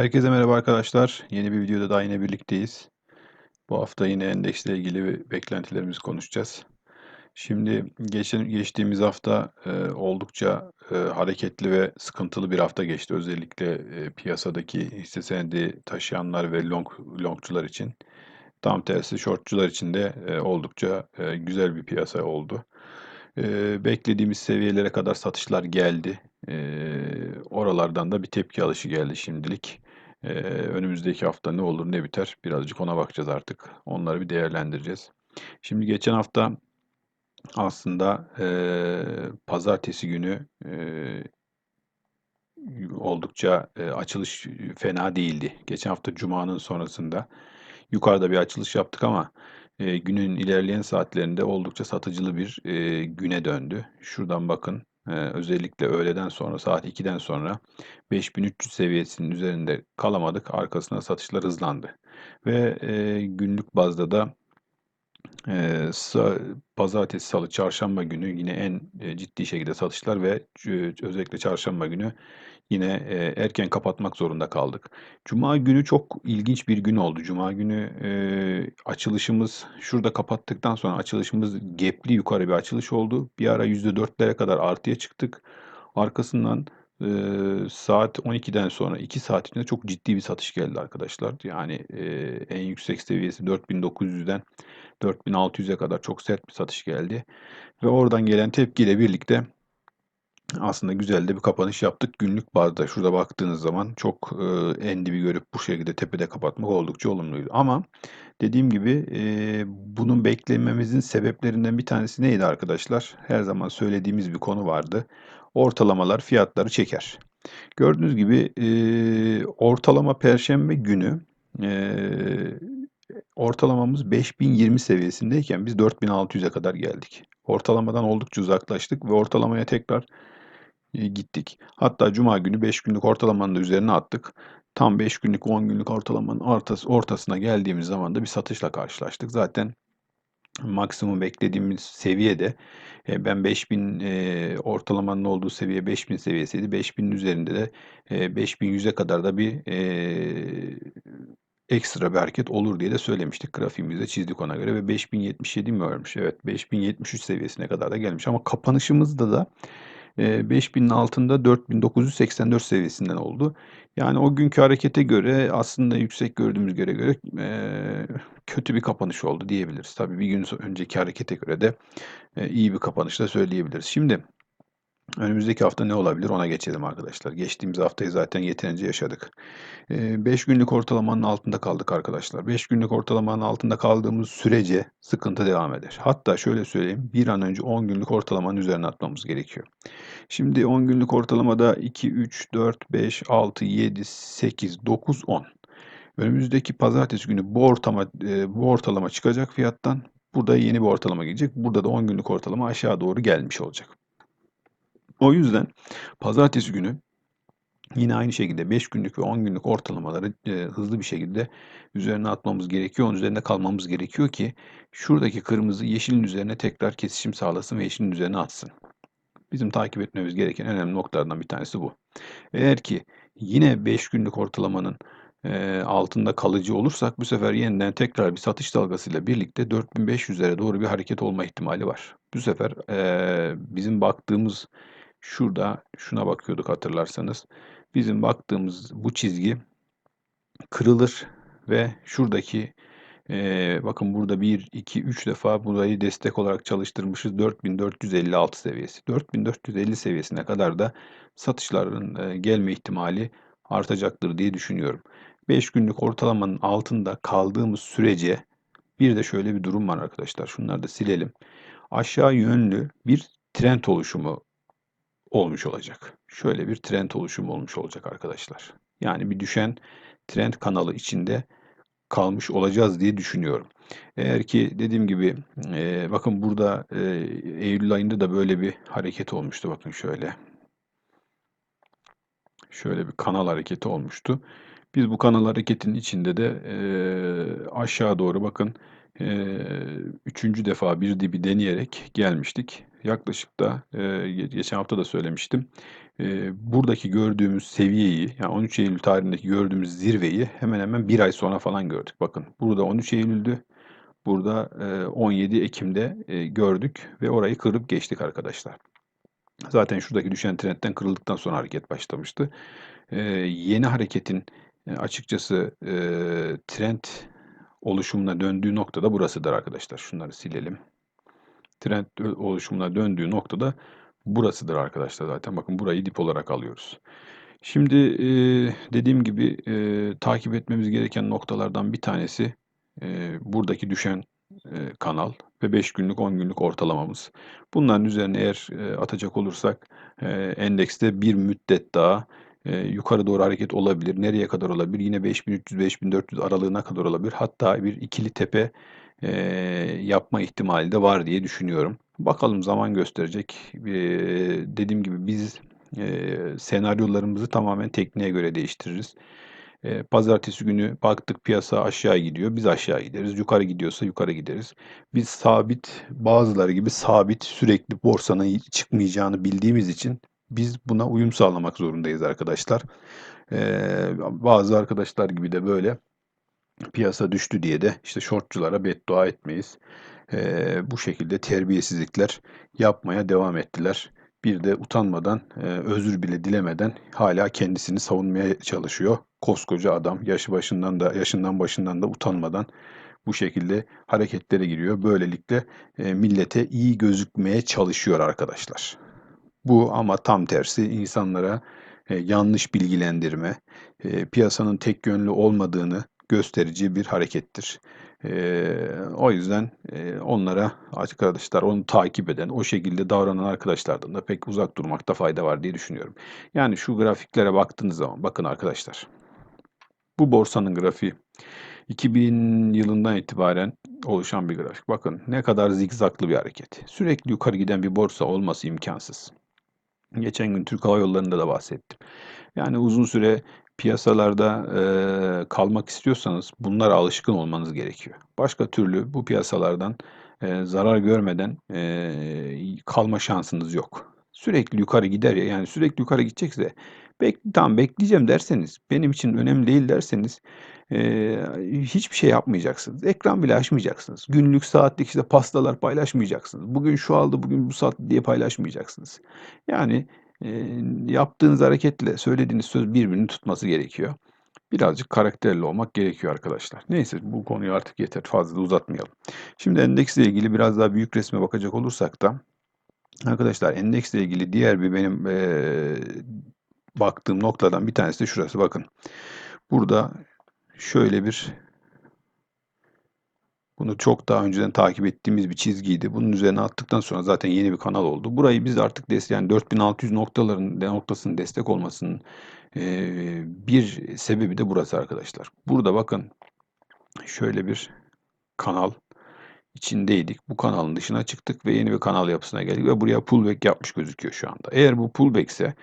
Herkese merhaba arkadaşlar. Yeni bir videoda daha yine birlikteyiz. Bu hafta yine endeksle ilgili beklentilerimizi konuşacağız. Şimdi geçen, geçtiğimiz hafta e, oldukça e, hareketli ve sıkıntılı bir hafta geçti. Özellikle e, piyasadaki hisse senedi taşıyanlar ve long, longçular için. Tam tersi shortçular için de e, oldukça e, güzel bir piyasa oldu. E, beklediğimiz seviyelere kadar satışlar geldi. E, oralardan da bir tepki alışı geldi şimdilik. Önümüzdeki hafta ne olur ne biter birazcık ona bakacağız artık. Onları bir değerlendireceğiz. Şimdi geçen hafta aslında e, pazartesi günü e, oldukça e, açılış fena değildi. Geçen hafta Cuma'nın sonrasında yukarıda bir açılış yaptık ama e, günün ilerleyen saatlerinde oldukça satıcılı bir e, güne döndü. Şuradan bakın e, özellikle öğleden sonra saat 2'den sonra 5300 seviyesinin üzerinde kalamadık. Arkasına satışlar hızlandı. Ve e, günlük bazda da e, pazartesi, salı, çarşamba günü yine en e, ciddi şekilde satışlar ve e, özellikle çarşamba günü yine e, erken kapatmak zorunda kaldık. Cuma günü çok ilginç bir gün oldu. Cuma günü e, açılışımız şurada kapattıktan sonra açılışımız gepli yukarı bir açılış oldu. Bir ara %4'lere kadar artıya çıktık. Arkasından e, saat 12'den sonra 2 saat içinde çok ciddi bir satış geldi arkadaşlar. Yani e, en yüksek seviyesi 4900'den 4600'e kadar çok sert bir satış geldi. Ve oradan gelen tepkiyle birlikte aslında güzel de bir kapanış yaptık. Günlük bazda şurada baktığınız zaman çok e, en dibi görüp bu şekilde tepede kapatmak oldukça olumluydu. Ama dediğim gibi e, bunun beklememizin sebeplerinden bir tanesi neydi arkadaşlar? Her zaman söylediğimiz bir konu vardı. Ortalamalar fiyatları çeker. Gördüğünüz gibi e, ortalama perşembe günü e, ortalamamız 5020 seviyesindeyken biz 4600'e kadar geldik. Ortalamadan oldukça uzaklaştık ve ortalamaya tekrar gittik. Hatta cuma günü 5 günlük ortalamanın da üzerine attık. Tam 5 günlük 10 günlük ortalamanın ortası, ortasına geldiğimiz zaman da bir satışla karşılaştık. Zaten maksimum beklediğimiz seviyede ben 5000 e, ortalamanın olduğu seviye 5000 seviyesiydi. 5000'in üzerinde de e, 5100'e kadar da bir e, ekstra bir hareket olur diye de söylemiştik. Grafiğimizde çizdik ona göre ve 5077 mi varmış? Evet 5073 seviyesine kadar da gelmiş ama kapanışımızda da 5000'in altında 4984 seviyesinden oldu. Yani o günkü harekete göre aslında yüksek gördüğümüz göre göre kötü bir kapanış oldu diyebiliriz. Tabii bir gün önceki harekete göre de iyi bir kapanış da söyleyebiliriz. Şimdi Önümüzdeki hafta ne olabilir ona geçelim arkadaşlar. Geçtiğimiz haftayı zaten yeterince yaşadık. 5 günlük ortalamanın altında kaldık arkadaşlar. 5 günlük ortalamanın altında kaldığımız sürece sıkıntı devam eder. Hatta şöyle söyleyeyim bir an önce 10 günlük ortalamanın üzerine atmamız gerekiyor. Şimdi 10 günlük ortalamada 2, 3, 4, 5, 6, 7, 8, 9, 10. Önümüzdeki pazartesi günü bu ortama bu ortalama çıkacak fiyattan. Burada yeni bir ortalama gelecek. Burada da 10 günlük ortalama aşağı doğru gelmiş olacak. O yüzden pazartesi günü yine aynı şekilde 5 günlük ve 10 günlük ortalamaları e, hızlı bir şekilde üzerine atmamız gerekiyor. Onun üzerinde kalmamız gerekiyor ki şuradaki kırmızı yeşilin üzerine tekrar kesişim sağlasın ve yeşilin üzerine atsın. Bizim takip etmemiz gereken önemli noktalardan bir tanesi bu. Eğer ki yine 5 günlük ortalamanın e, altında kalıcı olursak bu sefer yeniden tekrar bir satış dalgasıyla birlikte 4500'lere doğru bir hareket olma ihtimali var. Bu sefer e, bizim baktığımız Şurada şuna bakıyorduk hatırlarsanız. Bizim baktığımız bu çizgi kırılır ve şuradaki e, bakın burada 1, 2, 3 defa burayı destek olarak çalıştırmışız. 4456 seviyesi. 4450 seviyesine kadar da satışların e, gelme ihtimali artacaktır diye düşünüyorum. 5 günlük ortalamanın altında kaldığımız sürece bir de şöyle bir durum var arkadaşlar. Şunları da silelim. Aşağı yönlü bir trend oluşumu olmuş olacak. Şöyle bir trend oluşumu olmuş olacak arkadaşlar. Yani bir düşen trend kanalı içinde kalmış olacağız diye düşünüyorum. Eğer ki dediğim gibi e, bakın burada e, Eylül ayında da böyle bir hareket olmuştu. Bakın şöyle. Şöyle bir kanal hareketi olmuştu. Biz bu kanal hareketinin içinde de e, aşağı doğru bakın e, üçüncü defa bir dibi deneyerek gelmiştik. Yaklaşık da e, geçen hafta da söylemiştim. E, buradaki gördüğümüz seviyeyi yani 13 Eylül tarihindeki gördüğümüz zirveyi hemen hemen bir ay sonra falan gördük. Bakın burada 13 Eylül'dü. Burada e, 17 Ekim'de e, gördük ve orayı kırıp geçtik arkadaşlar. Zaten şuradaki düşen trendten kırıldıktan sonra hareket başlamıştı. E, yeni hareketin açıkçası e, trend oluşumuna döndüğü noktada burasıdır arkadaşlar. Şunları silelim. Trend oluşumuna döndüğü noktada burasıdır arkadaşlar zaten. Bakın burayı dip olarak alıyoruz. Şimdi e, dediğim gibi e, takip etmemiz gereken noktalardan bir tanesi e, buradaki düşen e, kanal ve 5 günlük 10 günlük ortalamamız. Bunların üzerine eğer e, atacak olursak e, endekste bir müddet daha e, yukarı doğru hareket olabilir. Nereye kadar olabilir? Yine 5300-5400 aralığına kadar olabilir. Hatta bir ikili tepe e, yapma ihtimali de var diye düşünüyorum. Bakalım zaman gösterecek. E, dediğim gibi biz e, senaryolarımızı tamamen tekniğe göre değiştiririz. E, pazartesi günü baktık piyasa aşağı gidiyor. Biz aşağı gideriz. Yukarı gidiyorsa yukarı gideriz. Biz sabit bazıları gibi sabit sürekli borsanın çıkmayacağını bildiğimiz için biz buna uyum sağlamak zorundayız arkadaşlar. Ee, bazı arkadaşlar gibi de böyle piyasa düştü diye de işte shortçulara beddua etmeyiz. Ee, bu şekilde terbiyesizlikler yapmaya devam ettiler. Bir de utanmadan, e, özür bile dilemeden hala kendisini savunmaya çalışıyor. Koskoca adam yaşı başından da yaşından başından da utanmadan bu şekilde hareketlere giriyor. Böylelikle e, millete iyi gözükmeye çalışıyor arkadaşlar. Bu ama tam tersi insanlara e, yanlış bilgilendirme, e, piyasanın tek yönlü olmadığını gösterici bir harekettir. E, o yüzden e, onlara arkadaşlar onu takip eden, o şekilde davranan arkadaşlardan da pek uzak durmakta fayda var diye düşünüyorum. Yani şu grafiklere baktığınız zaman bakın arkadaşlar. Bu borsanın grafiği 2000 yılından itibaren oluşan bir grafik. Bakın ne kadar zigzaklı bir hareket. Sürekli yukarı giden bir borsa olması imkansız. Geçen gün Türk Hava Yolları'nda da bahsettim. Yani uzun süre piyasalarda e, kalmak istiyorsanız bunlara alışkın olmanız gerekiyor. Başka türlü bu piyasalardan e, zarar görmeden e, kalma şansınız yok. Sürekli yukarı gider ya yani sürekli yukarı gidecekse bek tamam bekleyeceğim derseniz benim için önemli değil derseniz e, hiçbir şey yapmayacaksınız. Ekran bile açmayacaksınız. Günlük saatlik işte pastalar paylaşmayacaksınız. Bugün şu aldı bugün bu saat diye paylaşmayacaksınız. Yani e, yaptığınız hareketle söylediğiniz söz birbirini tutması gerekiyor. Birazcık karakterli olmak gerekiyor arkadaşlar. Neyse bu konuyu artık yeter fazla uzatmayalım. Şimdi endeksle ilgili biraz daha büyük resme bakacak olursak da arkadaşlar endeksle ilgili diğer bir benim e, baktığım noktadan bir tanesi de şurası bakın. Burada şöyle bir bunu çok daha önceden takip ettiğimiz bir çizgiydi. Bunun üzerine attıktan sonra zaten yeni bir kanal oldu. Burayı biz artık destek yani 4600 noktaların noktasının destek olmasının e, bir sebebi de burası arkadaşlar. Burada bakın şöyle bir kanal içindeydik. Bu kanalın dışına çıktık ve yeni bir kanal yapısına geldik ve buraya pullback yapmış gözüküyor şu anda. Eğer bu pullback ise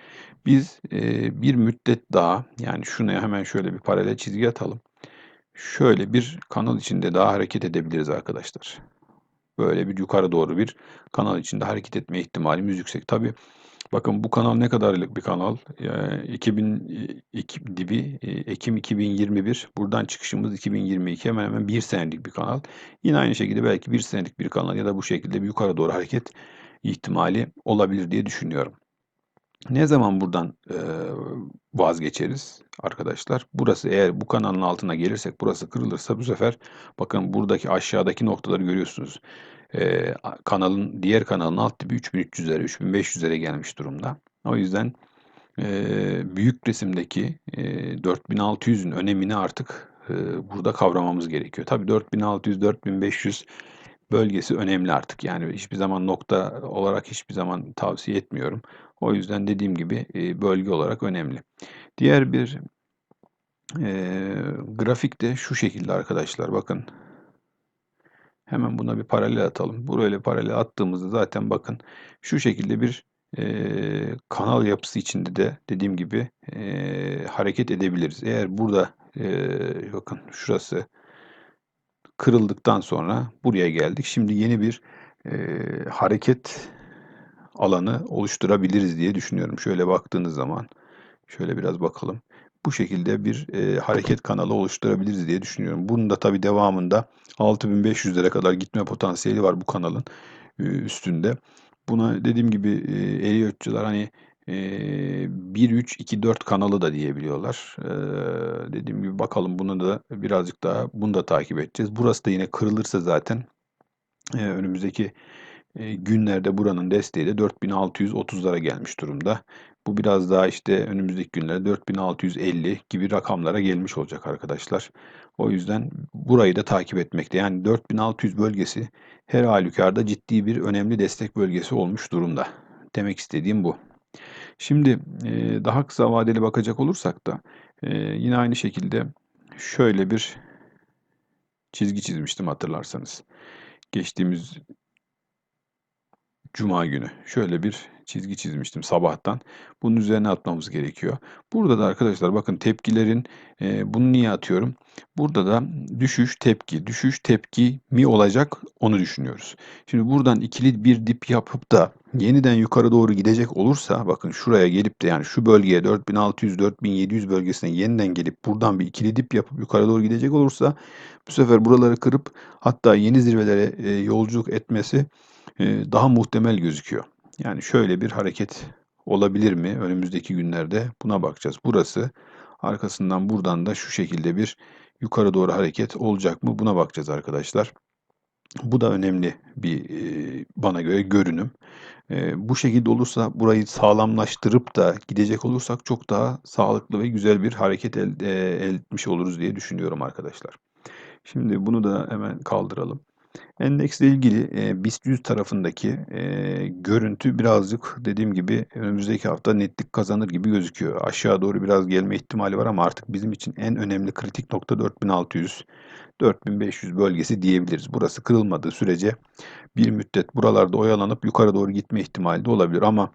biz e, bir müddet daha yani şuna hemen şöyle bir paralel çizgi atalım. Şöyle bir kanal içinde daha hareket edebiliriz arkadaşlar. Böyle bir yukarı doğru bir kanal içinde hareket etme ihtimalimiz yüksek. Tabi bakın bu kanal ne kadarlık bir kanal? Yani 2000 iki, dibi Ekim 2021. Buradan çıkışımız 2022. Hemen hemen bir senelik bir kanal. Yine aynı şekilde belki bir senelik bir kanal ya da bu şekilde bir yukarı doğru hareket ihtimali olabilir diye düşünüyorum. Ne zaman buradan e, vazgeçeriz arkadaşlar? Burası eğer bu kanalın altına gelirsek burası kırılırsa bu sefer bakın buradaki aşağıdaki noktaları görüyorsunuz. E, kanalın diğer kanalın alt dibi 3300'lere 3500'lere gelmiş durumda. O yüzden e, büyük resimdeki e, 4600'ün önemini artık e, burada kavramamız gerekiyor. Tabii 4600 4500 bölgesi önemli artık. Yani hiçbir zaman nokta olarak hiçbir zaman tavsiye etmiyorum. O yüzden dediğim gibi e, bölge olarak önemli. Diğer bir e, grafik de şu şekilde arkadaşlar bakın. Hemen buna bir paralel atalım. Buraya paralel attığımızda zaten bakın şu şekilde bir e, kanal yapısı içinde de dediğim gibi e, hareket edebiliriz. Eğer burada e, bakın şurası kırıldıktan sonra buraya geldik. Şimdi yeni bir e, hareket alanı oluşturabiliriz diye düşünüyorum. Şöyle baktığınız zaman şöyle biraz bakalım. Bu şekilde bir e, hareket kanalı oluşturabiliriz diye düşünüyorum. Bunun da tabii devamında 6500'lere kadar gitme potansiyeli var bu kanalın e, üstünde. Buna dediğim gibi e, Elliotçular hani e, 1-3-2-4 kanalı da diyebiliyorlar. E, dediğim gibi bakalım bunu da birazcık daha bunu da takip edeceğiz. Burası da yine kırılırsa zaten e, önümüzdeki e, günlerde buranın desteği de 4630'lara gelmiş durumda. Bu biraz daha işte önümüzdeki günlerde 4650 gibi rakamlara gelmiş olacak arkadaşlar. O yüzden burayı da takip etmekte. Yani 4600 bölgesi her halükarda ciddi bir önemli destek bölgesi olmuş durumda. Demek istediğim bu. Şimdi e, daha kısa vadeli bakacak olursak da e, yine aynı şekilde şöyle bir çizgi çizmiştim hatırlarsanız. Geçtiğimiz Cuma günü şöyle bir çizgi çizmiştim sabahtan. Bunun üzerine atmamız gerekiyor. Burada da arkadaşlar bakın tepkilerin e, bunu niye atıyorum? Burada da düşüş tepki, düşüş tepki mi olacak onu düşünüyoruz. Şimdi buradan ikili bir dip yapıp da yeniden yukarı doğru gidecek olursa bakın şuraya gelip de yani şu bölgeye 4600-4700 bölgesine yeniden gelip buradan bir ikili dip yapıp yukarı doğru gidecek olursa bu sefer buraları kırıp hatta yeni zirvelere e, yolculuk etmesi daha muhtemel gözüküyor. Yani şöyle bir hareket olabilir mi önümüzdeki günlerde buna bakacağız. Burası arkasından buradan da şu şekilde bir yukarı doğru hareket olacak mı buna bakacağız arkadaşlar. Bu da önemli bir bana göre görünüm. Bu şekilde olursa burayı sağlamlaştırıp da gidecek olursak çok daha sağlıklı ve güzel bir hareket elde etmiş oluruz diye düşünüyorum arkadaşlar. Şimdi bunu da hemen kaldıralım. Endeksle ilgili e, BIST 100 tarafındaki e, görüntü birazcık dediğim gibi önümüzdeki hafta netlik kazanır gibi gözüküyor. Aşağı doğru biraz gelme ihtimali var ama artık bizim için en önemli kritik nokta 4600 4500 bölgesi diyebiliriz. Burası kırılmadığı sürece bir müddet buralarda oyalanıp yukarı doğru gitme ihtimali de olabilir ama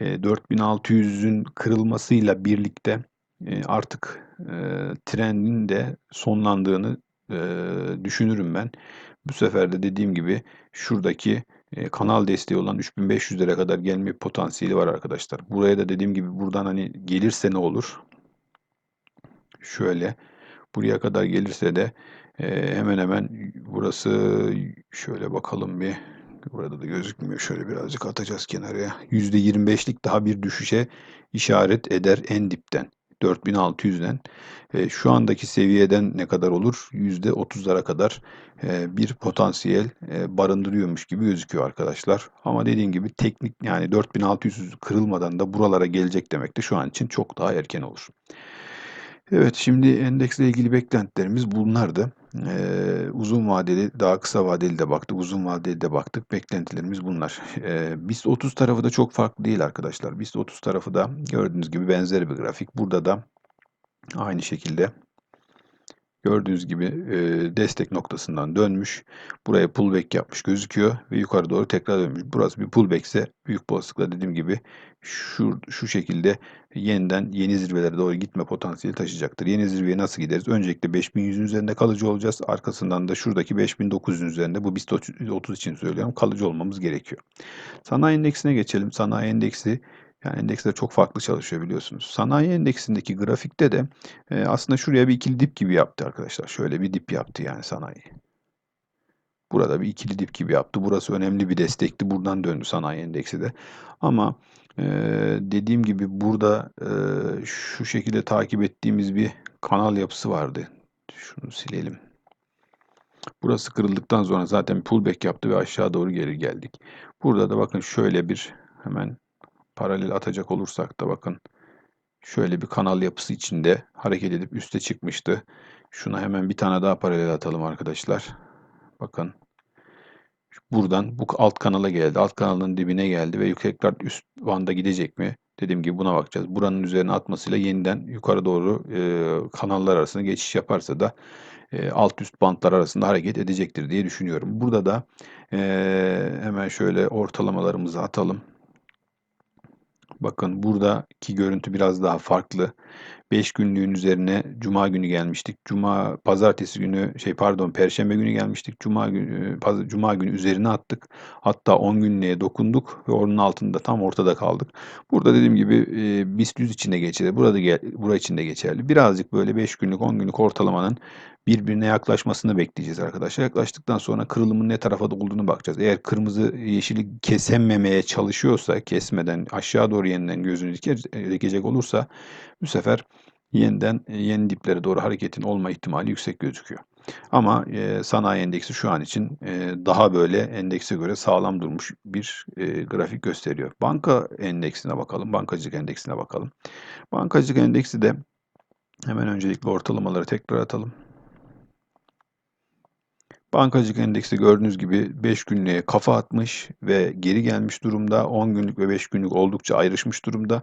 e, 4600'ün kırılmasıyla birlikte e, artık e, trendin de sonlandığını e, düşünürüm ben. Bu sefer de dediğim gibi şuradaki e, kanal desteği olan 3500'lere kadar gelme potansiyeli var arkadaşlar. Buraya da dediğim gibi buradan hani gelirse ne olur? Şöyle buraya kadar gelirse de e, hemen hemen burası şöyle bakalım bir burada da gözükmüyor. Şöyle birazcık atacağız kenarıya. %25'lik daha bir düşüşe işaret eder en dipten. 4600'den e, şu andaki seviyeden ne kadar olur? %30'lara kadar e, bir potansiyel e, barındırıyormuş gibi gözüküyor arkadaşlar. Ama dediğim gibi teknik yani 4600 kırılmadan da buralara gelecek demek de şu an için çok daha erken olur. Evet şimdi endeksle ilgili beklentilerimiz bunlardı. Ee, uzun vadeli, daha kısa vadeli de baktık, uzun vadeli de baktık. Beklentilerimiz bunlar. Ee, BIST 30 tarafı da çok farklı değil arkadaşlar. BIST 30 tarafı da gördüğünüz gibi benzer bir grafik. Burada da aynı şekilde Gördüğünüz gibi e, destek noktasından dönmüş. Buraya pullback yapmış gözüküyor ve yukarı doğru tekrar dönmüş. Burası bir pullback ise büyük olasılıkla dediğim gibi şu, şu şekilde yeniden yeni zirvelere doğru gitme potansiyeli taşıyacaktır. Yeni zirveye nasıl gideriz? Öncelikle 5100'ün üzerinde kalıcı olacağız. Arkasından da şuradaki 5900'ün üzerinde bu BIST 30 için söylüyorum kalıcı olmamız gerekiyor. Sanayi endeksine geçelim. Sanayi endeksi yani endeksler çok farklı çalışıyor biliyorsunuz. Sanayi endeksindeki grafikte de e, aslında şuraya bir ikili dip gibi yaptı arkadaşlar. Şöyle bir dip yaptı yani sanayi. Burada bir ikili dip gibi yaptı. Burası önemli bir destekti. Buradan döndü sanayi endeksi de. Ama e, dediğim gibi burada e, şu şekilde takip ettiğimiz bir kanal yapısı vardı. Şunu silelim. Burası kırıldıktan sonra zaten pullback yaptı ve aşağı doğru geri geldik. Burada da bakın şöyle bir hemen paralel atacak olursak da bakın şöyle bir kanal yapısı içinde hareket edip üste çıkmıştı. Şuna hemen bir tane daha paralel atalım arkadaşlar. Bakın buradan bu alt kanala geldi. Alt kanalın dibine geldi ve tekrar üst banda gidecek mi? Dediğim gibi buna bakacağız. Buranın üzerine atmasıyla yeniden yukarı doğru e, kanallar arasında geçiş yaparsa da e, alt üst bantlar arasında hareket edecektir diye düşünüyorum. Burada da e, hemen şöyle ortalamalarımızı atalım. Bakın buradaki görüntü biraz daha farklı. 5 günlüğün üzerine cuma günü gelmiştik. Cuma pazartesi günü şey pardon perşembe günü gelmiştik. Cuma günü paz- cuma günü üzerine attık. Hatta 10 günlüğe dokunduk ve onun altında tam ortada kaldık. Burada dediğim gibi e, BIST 100 içinde geçerli. Burada gel, bura için de geçerli. Birazcık böyle 5 günlük 10 günlük ortalamanın birbirine yaklaşmasını bekleyeceğiz arkadaşlar. Yaklaştıktan sonra kırılımın ne tarafa olduğunu bakacağız. Eğer kırmızı yeşili kesememeye çalışıyorsa, kesmeden aşağı doğru yeniden gözünü dike- dikecek olursa bu sefer yeniden e, yeni diplere doğru hareketin olma ihtimali yüksek gözüküyor. Ama e, sanayi endeksi şu an için e, daha böyle endekse göre sağlam durmuş bir e, grafik gösteriyor. Banka endeksine bakalım, bankacılık endeksine bakalım. Bankacılık endeksi de hemen öncelikle ortalamaları tekrar atalım. Bankacılık endeksi gördüğünüz gibi 5 günlüğe kafa atmış ve geri gelmiş durumda. 10 günlük ve 5 günlük oldukça ayrışmış durumda.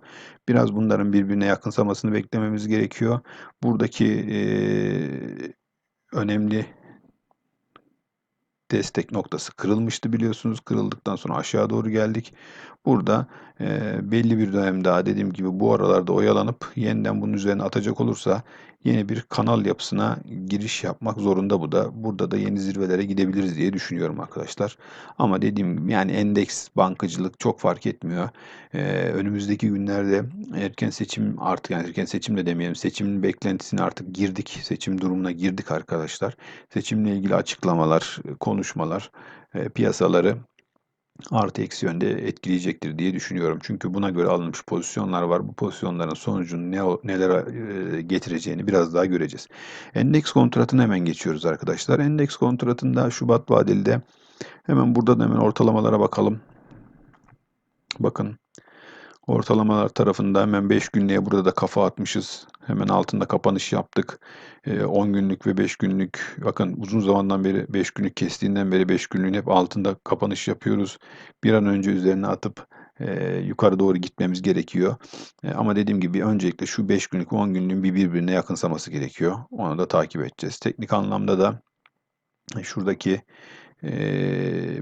Biraz bunların birbirine yakınsamasını beklememiz gerekiyor. Buradaki eee, önemli destek noktası kırılmıştı biliyorsunuz. Kırıldıktan sonra aşağı doğru geldik. Burada e, belli bir dönem daha dediğim gibi bu aralarda oyalanıp yeniden bunun üzerine atacak olursa yeni bir kanal yapısına giriş yapmak zorunda bu da. Burada da yeni zirvelere gidebiliriz diye düşünüyorum arkadaşlar. Ama dediğim gibi yani endeks bankacılık çok fark etmiyor. E, önümüzdeki günlerde erken seçim artık yani erken seçim de demeyelim seçimin beklentisine artık girdik. Seçim durumuna girdik arkadaşlar. Seçimle ilgili açıklamalar, konuşmalar e, piyasaları artı eksi yönde etkileyecektir diye düşünüyorum. Çünkü buna göre alınmış pozisyonlar var. Bu pozisyonların sonucunun ne nelere getireceğini biraz daha göreceğiz. Endeks kontratına hemen geçiyoruz arkadaşlar. Endeks kontratında Şubat vadeli hemen burada da hemen ortalamalara bakalım. Bakın Ortalamalar tarafında hemen 5 günlüğe burada da kafa atmışız. Hemen altında kapanış yaptık. 10 ee, günlük ve 5 günlük bakın uzun zamandan beri 5 günlük kestiğinden beri 5 günlüğün hep altında kapanış yapıyoruz. Bir an önce üzerine atıp e, yukarı doğru gitmemiz gerekiyor. E, ama dediğim gibi öncelikle şu 5 günlük 10 günlüğün bir birbirine yakınsaması gerekiyor. Onu da takip edeceğiz. Teknik anlamda da şuradaki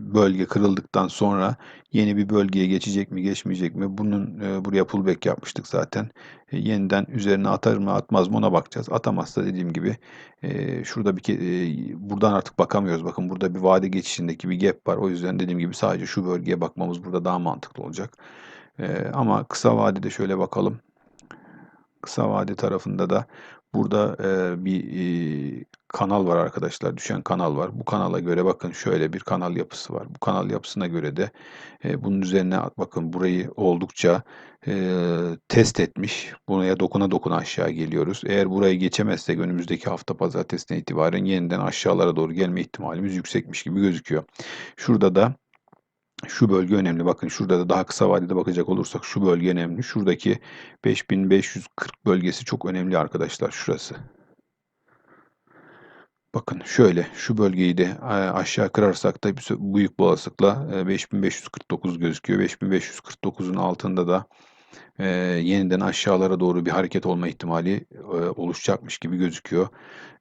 bölge kırıldıktan sonra yeni bir bölgeye geçecek mi geçmeyecek mi? Bunun buraya pullback yapmıştık zaten. yeniden üzerine atar mı atmaz mı ona bakacağız. Atamazsa dediğim gibi şurada bir buradan artık bakamıyoruz. Bakın burada bir vade geçişindeki bir gap var. O yüzden dediğim gibi sadece şu bölgeye bakmamız burada daha mantıklı olacak. ama kısa vadede şöyle bakalım. Kısa vade tarafında da burada e, bir e, kanal var arkadaşlar. Düşen kanal var. Bu kanala göre bakın şöyle bir kanal yapısı var. Bu kanal yapısına göre de e, bunun üzerine bakın burayı oldukça e, test etmiş. Buraya dokuna dokuna aşağı geliyoruz. Eğer burayı geçemezsek önümüzdeki hafta pazartesinden itibaren yeniden aşağılara doğru gelme ihtimalimiz yüksekmiş gibi gözüküyor. Şurada da şu bölge önemli. Bakın şurada da daha kısa vadede bakacak olursak şu bölge önemli. Şuradaki 5540 bölgesi çok önemli arkadaşlar şurası. Bakın şöyle şu bölgeyi de aşağı kırarsak da büyük bir olasılıkla 5549 gözüküyor. 5549'un altında da e, yeniden aşağılara doğru bir hareket olma ihtimali e, oluşacakmış gibi gözüküyor.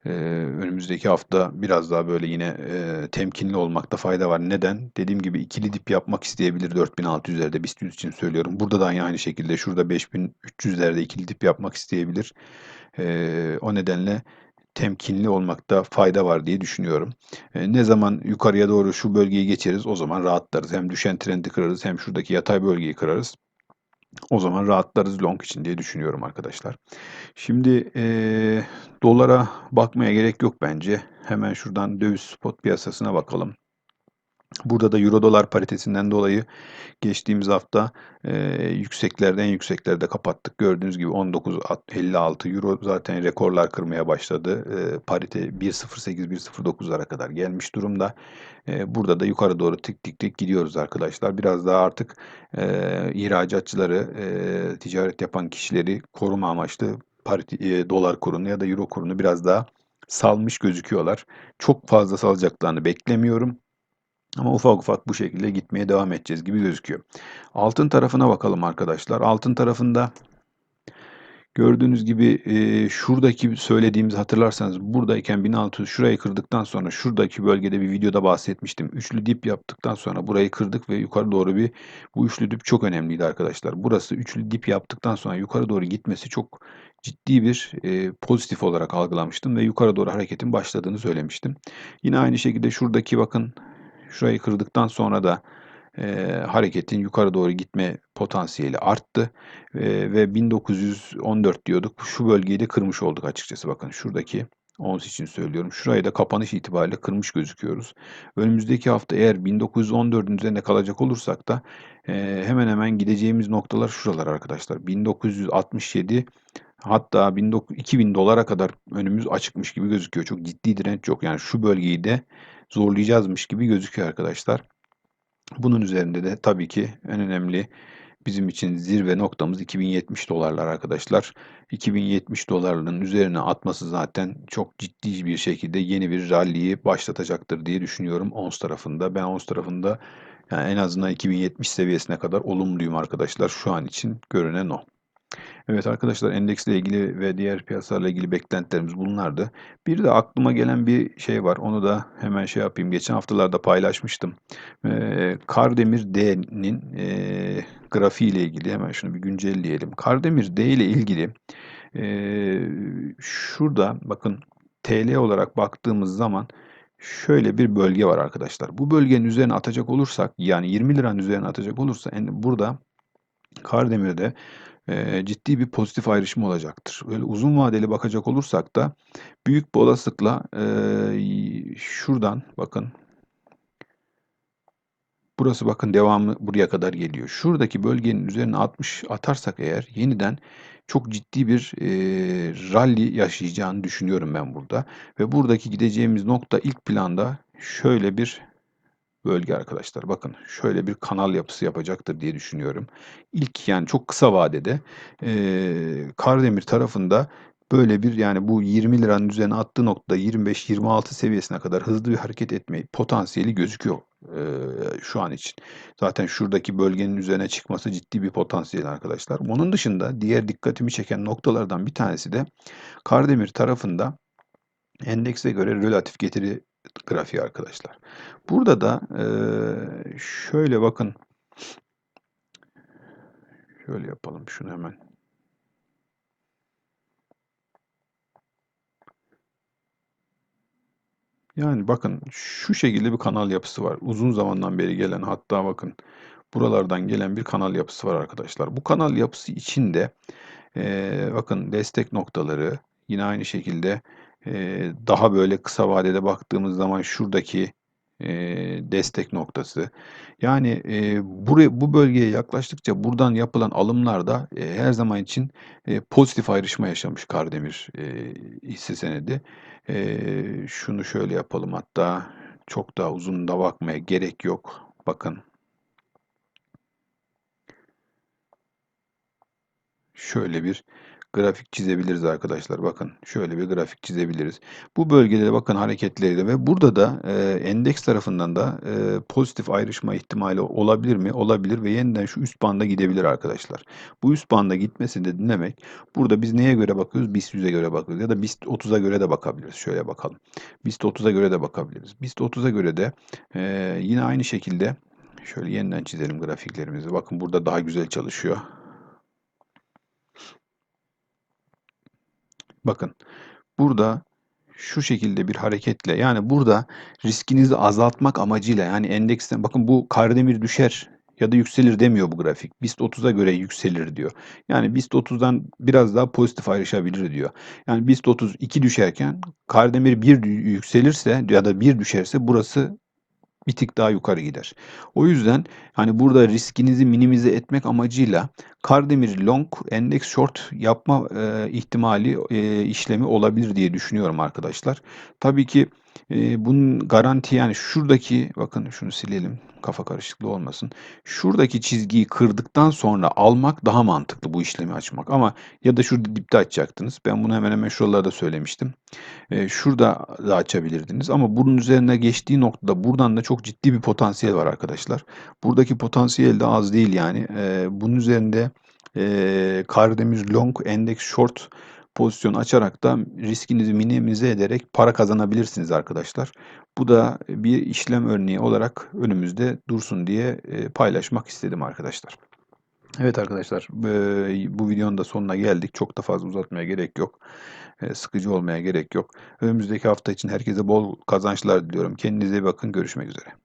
E, önümüzdeki hafta biraz daha böyle yine e, temkinli olmakta fayda var. Neden? Dediğim gibi ikili dip yapmak isteyebilir 4600'lerde BIST 100 için söylüyorum. Burada da aynı şekilde şurada 5300'lerde ikili dip yapmak isteyebilir. E, o nedenle temkinli olmakta fayda var diye düşünüyorum. E, ne zaman yukarıya doğru şu bölgeyi geçeriz o zaman rahatlarız. Hem düşen trendi kırarız hem şuradaki yatay bölgeyi kırarız. O zaman rahatlarız long için diye düşünüyorum arkadaşlar. Şimdi e, dolara bakmaya gerek yok bence. Hemen şuradan döviz spot piyasasına bakalım. Burada da euro dolar paritesinden dolayı geçtiğimiz hafta e, yükseklerden yükseklerde kapattık. Gördüğünüz gibi 19.56 euro zaten rekorlar kırmaya başladı. E, parite 1.08-1.09'lara kadar gelmiş durumda. E, burada da yukarı doğru tık tık tık gidiyoruz arkadaşlar. Biraz daha artık e, ihracatçıları, e, ticaret yapan kişileri koruma amaçlı parite, e, dolar kurunu ya da euro kurunu biraz daha salmış gözüküyorlar. Çok fazla salacaklarını beklemiyorum. Ama ufak ufak bu şekilde gitmeye devam edeceğiz gibi gözüküyor. Altın tarafına bakalım arkadaşlar. Altın tarafında gördüğünüz gibi e, şuradaki söylediğimizi hatırlarsanız buradayken 1600 şurayı kırdıktan sonra şuradaki bölgede bir videoda bahsetmiştim. Üçlü dip yaptıktan sonra burayı kırdık ve yukarı doğru bir bu üçlü dip çok önemliydi arkadaşlar. Burası üçlü dip yaptıktan sonra yukarı doğru gitmesi çok ciddi bir e, pozitif olarak algılamıştım ve yukarı doğru hareketin başladığını söylemiştim. Yine aynı şekilde şuradaki bakın şurayı kırdıktan sonra da e, hareketin yukarı doğru gitme potansiyeli arttı E, ve 1914 diyorduk. Şu bölgeyi de kırmış olduk açıkçası. Bakın şuradaki ons için söylüyorum. Şurayı da kapanış itibariyle kırmış gözüküyoruz. Önümüzdeki hafta eğer 1914'ün üzerinde kalacak olursak da e, hemen hemen gideceğimiz noktalar şuralar arkadaşlar. 1967 hatta 19 2000 dolara kadar önümüz açıkmış gibi gözüküyor. Çok ciddi direnç yok. Yani şu bölgeyi de zorlayacağızmış gibi gözüküyor arkadaşlar. Bunun üzerinde de tabii ki en önemli bizim için zirve noktamız 2070 dolarlar arkadaşlar. 2070 dolarların üzerine atması zaten çok ciddi bir şekilde yeni bir rally'yi başlatacaktır diye düşünüyorum ons tarafında. Ben ons tarafında yani en azından 2070 seviyesine kadar olumluyum arkadaşlar. Şu an için görünen o. Evet arkadaşlar endeksle ilgili ve diğer piyasalarla ilgili beklentilerimiz bunlardı. Bir de aklıma gelen bir şey var. Onu da hemen şey yapayım. Geçen haftalarda paylaşmıştım. Ee, Kardemir D'nin e, grafiği ile ilgili hemen şunu bir güncelleyelim. Kardemir D ile ilgili e, şurada bakın TL olarak baktığımız zaman şöyle bir bölge var arkadaşlar. Bu bölgenin üzerine atacak olursak yani 20 liranın üzerine atacak olursa yani burada Kardemir'de ciddi bir pozitif ayrışma olacaktır. Öyle uzun vadeli bakacak olursak da büyük bir olasılıkla şuradan bakın Burası bakın devamı buraya kadar geliyor. Şuradaki bölgenin üzerine 60 atarsak eğer yeniden çok ciddi bir rally yaşayacağını düşünüyorum ben burada. Ve buradaki gideceğimiz nokta ilk planda şöyle bir bölge arkadaşlar. Bakın şöyle bir kanal yapısı yapacaktır diye düşünüyorum. İlk yani çok kısa vadede e, Kardemir tarafında böyle bir yani bu 20 liranın üzerine attığı noktada 25-26 seviyesine kadar hızlı bir hareket etme potansiyeli gözüküyor şu an için. Zaten şuradaki bölgenin üzerine çıkması ciddi bir potansiyel arkadaşlar. Onun dışında diğer dikkatimi çeken noktalardan bir tanesi de Kardemir tarafında endekse göre relatif getiri grafiği arkadaşlar. Burada da e, şöyle bakın. Şöyle yapalım şunu hemen. Yani bakın şu şekilde bir kanal yapısı var. Uzun zamandan beri gelen hatta bakın buralardan gelen bir kanal yapısı var arkadaşlar. Bu kanal yapısı içinde e, bakın destek noktaları yine aynı şekilde daha böyle kısa vadede baktığımız zaman şuradaki e, destek noktası. Yani e, buraya bu bölgeye yaklaştıkça buradan yapılan alımlarda e, her zaman için e, pozitif ayrışma yaşamış Kardemir e, hisse senedi. E, şunu şöyle yapalım hatta çok daha uzun da bakmaya gerek yok. Bakın şöyle bir grafik çizebiliriz arkadaşlar. Bakın şöyle bir grafik çizebiliriz. Bu bölgede de bakın hareketleri de ve burada da e, endeks tarafından da e, pozitif ayrışma ihtimali olabilir mi? Olabilir ve yeniden şu üst banda gidebilir arkadaşlar. Bu üst banda gitmesi de demek burada biz neye göre bakıyoruz? BIST 100'e göre bakıyoruz ya da BIST 30'a göre de bakabiliriz. Şöyle bakalım. BIST 30'a göre de bakabiliriz. BIST 30'a göre de e, yine aynı şekilde şöyle yeniden çizelim grafiklerimizi. Bakın burada daha güzel çalışıyor. Bakın burada şu şekilde bir hareketle yani burada riskinizi azaltmak amacıyla yani endeksten bakın bu Kardemir düşer ya da yükselir demiyor bu grafik. BIST 30'a göre yükselir diyor. Yani BIST 30'dan biraz daha pozitif ayrışabilir diyor. Yani BIST 30 2 düşerken Kardemir 1 yükselirse ya da 1 düşerse burası bir tık daha yukarı gider. O yüzden hani burada riskinizi minimize etmek amacıyla Kardemir long endeks short yapma e, ihtimali e, işlemi olabilir diye düşünüyorum arkadaşlar. Tabii ki e, bunun garanti yani şuradaki bakın şunu silelim kafa karışıklığı olmasın. Şuradaki çizgiyi kırdıktan sonra almak daha mantıklı bu işlemi açmak. Ama ya da şurada dipte açacaktınız. Ben bunu hemen hemen şuralarda söylemiştim. E, şurada da açabilirdiniz. Ama bunun üzerine geçtiği noktada buradan da çok ciddi bir potansiyel var arkadaşlar. Buradaki potansiyel de az değil yani. E, bunun üzerinde e, Kardemir Long Endeks Short pozisyon açarak da riskinizi minimize ederek para kazanabilirsiniz arkadaşlar. Bu da bir işlem örneği olarak önümüzde dursun diye paylaşmak istedim arkadaşlar. Evet arkadaşlar, eee, bu videonun da sonuna geldik. Çok da fazla uzatmaya gerek yok. Sıkıcı olmaya gerek yok. Önümüzdeki hafta için herkese bol kazançlar diliyorum. Kendinize iyi bakın. Görüşmek üzere.